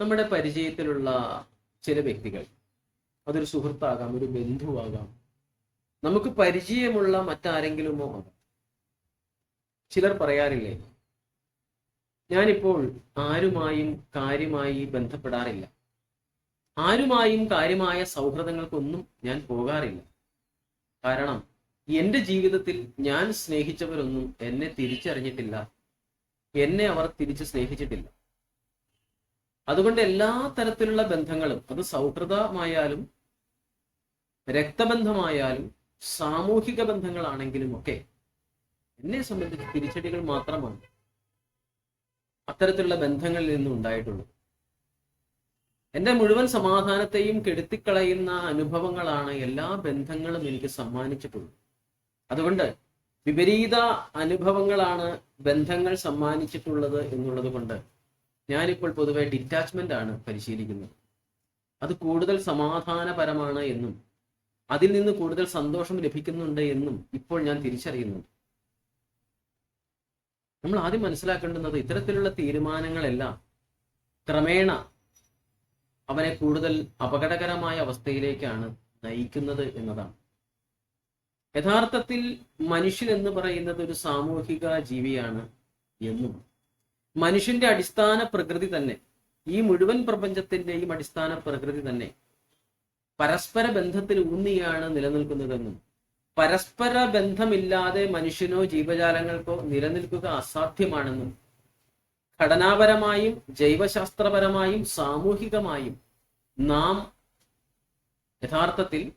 നമ്മുടെ പരിചയത്തിലുള്ള ചില വ്യക്തികൾ അതൊരു സുഹൃത്താകാം ഒരു ബന്ധുവാകാം. നമുക്ക് പരിചയമുള്ള മറ്റാരെങ്കിലുമോ ആകാം. ചിലർ പറയാറില്ലേ ഞാനിപ്പോൾ ആരുമായും കാര്യമായി ബന്ധപ്പെടാറില്ല. ആരുമായും കാര്യമായ സൗഹൃദങ്ങൾക്കൊന്നും ഞാൻ പോകാറില്ല. കാരണം എന്റെ ജീവിതത്തിൽ ഞാൻ സ്നേഹിച്ചവരൊന്നും എന്നെ തിരിച്ചറിഞ്ഞിട്ടില്ല. എന്നെ അവർ തിരിച്ച് സ്നേഹിച്ചിട്ടില്ല. അതുകൊണ്ട് എല്ലാ തരത്തിലുള്ള ബന്ധങ്ങളും അത് സൗഹൃദമായാലും രക്തബന്ധമായാലും സാമൂഹിക ബന്ധങ്ങളാണെങ്കിലും ഒക്കെ എന്നെ സംബന്ധിച്ച് തിരിച്ചടികൾ മാത്രമാണ് അത്തരത്തിലുള്ള ബന്ധങ്ങളിൽ നിന്നും ഉണ്ടായിട്ടുള്ളത്. എന്റെ മുഴുവൻ സമാധാനത്തെയും കെടുത്തിക്കളയുന്ന അനുഭവങ്ങളാണ് എല്ലാ ബന്ധങ്ങളും എനിക്ക് സമ്മാനിച്ചിട്ടുള്ളത്. അതുകൊണ്ട് വിപരീത അനുഭവങ്ങളാണ് ബന്ധങ്ങൾ സമ്മാനിച്ചിട്ടുള്ളത് എന്നുള്ളത് കൊണ്ട് ഞാനിപ്പോൾ പൊതുവെ ഡിറ്റാച്ച്മെന്റ് ആണ് പരിശീലിക്കുന്നത്. അത് കൂടുതൽ സമാധാനപരമാണ് എന്നും അതിൽ നിന്ന് കൂടുതൽ സന്തോഷം ലഭിക്കുന്നുണ്ട് എന്നും ഇപ്പോൾ ഞാൻ തിരിച്ചറിയുന്നുണ്ട്. നമ്മൾ ആദ്യം മനസ്സിലാക്കേണ്ടുന്നത് ഇത്തരത്തിലുള്ള തീരുമാനങ്ങളെല്ലാം ക്രമേണ അവനെ കൂടുതൽ അപകടകരമായ അവസ്ഥയിലേക്കാണ് നയിക്കുന്നത് എന്നതാണ്. യഥാർത്ഥത്തിൽ മനുഷ്യൻ എന്ന് പറയുന്നത് ഒരു സാമൂഹിക ജീവിയാണ് എന്നും. മനുഷ്യന്റെ അടിസ്ഥാന പ്രകൃതി തന്നെ. ഈ മുഴുവൻ പ്രപഞ്ചത്തിന്റെയും അടിസ്ഥാന പ്രകൃതി തന്നെ. പരസ്പര ബന്ധത്തിൽ ഊന്നിയാണ് നിലനിൽക്കുന്നതെന്നും പരസ്പര ബന്ധമില്ലാതെ മനുഷ്യനോ ജീവജാലങ്ങൾക്കോ നിലനിൽക്കുക അസാധ്യമാണെന്നും ഘടനാപരമായും ജൈവശാസ്ത്രപരമായും സാമൂഹികമായും നാം യഥാർത്ഥത്തിൽ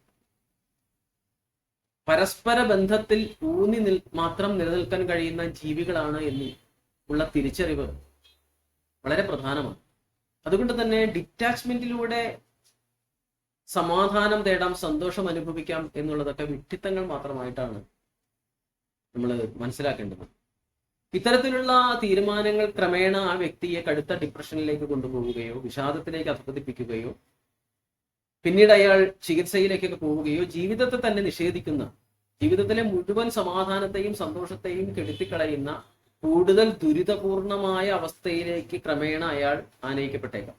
പരസ്പര ബന്ധത്തിൽ ഊന്നി മാത്രം നിലനിൽക്കാൻ കഴിയുന്ന ജീവികളാണ് എന്ന് ഉള്ള തിരിച്ചറിവ് വളരെ പ്രധാനമാണ്. അതുകൊണ്ട് തന്നെ ഡിറ്റാച്ച്മെന്റിലൂടെ സമാധാനം തേടാം സന്തോഷം അനുഭവിക്കാം എന്നുള്ളതൊക്കെ വിട്ടിത്തങ്ങൾ മാത്രമായിട്ടാണ് നമ്മൾ മനസ്സിലാക്കേണ്ടത്. ഇത്തരത്തിലുള്ള തീരുമാനങ്ങൾ ക്രമേണ ആ വ്യക്തിയെ കടുത്ത ഡിപ്രഷനിലേക്ക് കൊണ്ടുപോവുകയോ വിഷാദത്തിലേക്ക് അധപതിപ്പിക്കുകയോ പിന്നീട് അയാൾ ചികിത്സയിലേക്കൊക്കെ പോവുകയോ ജീവിതത്തെ തന്നെ നിഷേധിക്കുന്ന ജീവിതത്തിലെ മുഴുവൻ സമാധാനത്തെയും സന്തോഷത്തെയും കെടുത്തിക്കളയുന്ന കൂടുതൽ ദുരിതപൂർണമായ അവസ്ഥയിലേക്ക് ക്രമേണ അയാൾ ആനയിക്കപ്പെട്ടേക്കാം.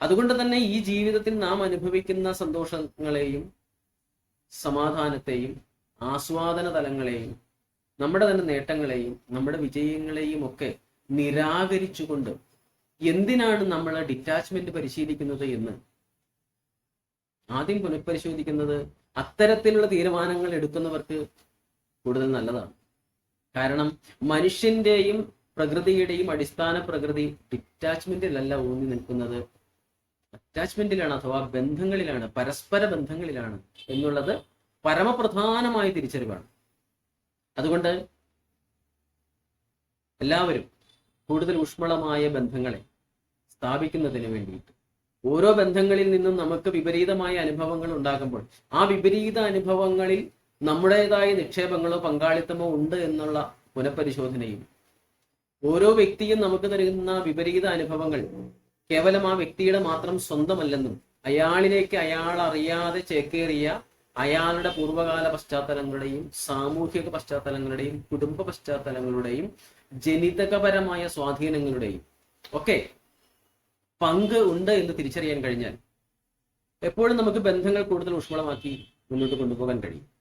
അതുകൊണ്ട് തന്നെ ഈ ജീവിതത്തിൽ നാം അനുഭവിക്കുന്ന സന്തോഷങ്ങളെയും സമാധാനത്തെയും ആസ്വാദന തലങ്ങളെയും നമ്മുടെ തന്നെ നേട്ടങ്ങളെയും നമ്മുടെ വിജയങ്ങളെയും ഒക്കെ നിരാകരിച്ചുകൊണ്ട് എന്തിനാണ് നമ്മൾ ഡിറ്റാച്ച്മെന്റ് പരിശീലിക്കുന്നത് എന്ന് ആദ്യം പുനഃപരിശോധിക്കുന്നത് അത്തരത്തിലുള്ള തീരുമാനങ്ങൾ എടുക്കുന്നവർക്ക് കൂടുതൽ നല്ലതാണ്. കാരണം മനുഷ്യന്റെയും പ്രകൃതിയുടെയും അടിസ്ഥാന പ്രകൃതി ഡിറ്റാച്ച്മെന്റിലല്ല ഊന്നി നിൽക്കുന്നത്. അറ്റാച്ച്മെന്റിലാണ് അഥവാ ബന്ധങ്ങളിലാണ് പരസ്പര ബന്ധങ്ങളിലാണ് എന്നുള്ളത് പരമപ്രധാനമായ തിരിച്ചറിവാണ്. അതുകൊണ്ട് എല്ലാവരും കൂടുതൽ ഊഷ്മളമായ ബന്ധങ്ങളെ സ്ഥാപിക്കുന്നതിന് വേണ്ടിയിട്ട് ഓരോ ബന്ധങ്ങളിൽ നിന്നും നമുക്ക് വിപരീതമായ അനുഭവങ്ങൾ ഉണ്ടാകുമ്പോൾ ആ വിപരീത അനുഭവങ്ങളിൽ നമ്മുടേതായ നിക്ഷേപങ്ങളോ പങ്കാളിത്തമോ ഉണ്ട് എന്നുള്ള പുനഃപരിശോധനയും ഓരോ വ്യക്തിയും നമുക്ക് നൽകുന്ന വിപരീത അനുഭവങ്ങൾ കേവലം ആ വ്യക്തിയുടെ മാത്രം സ്വന്തമല്ലെന്നും അയാളിലേക്ക് അയാൾ അറിയാതെ ചേക്കേറിയ അയാളുടെ പൂർവകാല പശ്ചാത്തലങ്ങളുടെയും സാമൂഹിക പശ്ചാത്തലങ്ങളുടെയും കുടുംബ പശ്ചാത്തലങ്ങളുടെയും ജനിതകപരമായ സ്വാധീനങ്ങളുടെയും ഒക്കെ പങ്ക് ഉണ്ട് എന്ന് തിരിച്ചറിയാൻ കഴിഞ്ഞാൽ എപ്പോഴും നമുക്ക് ബന്ധങ്ങൾ കൂടുതൽ ഊഷ്മളമാക്കി മുന്നോട്ട് കൊണ്ടുപോകാൻ കഴിയും.